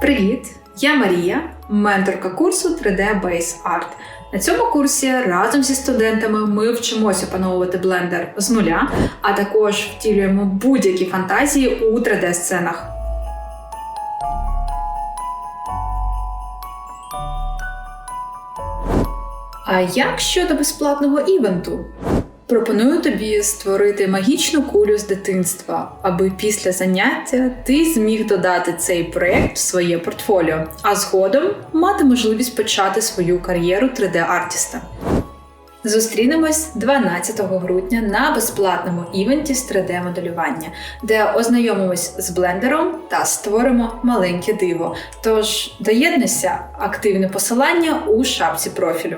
Привіт! Я Марія, менторка курсу 3D Base Art. На цьому курсі разом зі студентами ми вчимося опановувати блендер з нуля, а також втілюємо будь-які фантазії у 3D-сценах. А як щодо безплатного івенту? Пропоную тобі створити магічну кулю з дитинства, аби після заняття ти зміг додати цей проект в своє портфоліо, а згодом мати можливість почати свою кар'єру 3D-артіста. Зустрінемось 12 грудня на безплатному івенті з 3D-моделювання, де ознайомимось з блендером та створимо маленьке диво. Тож доєднуйся, активне посилання у шапці профілю.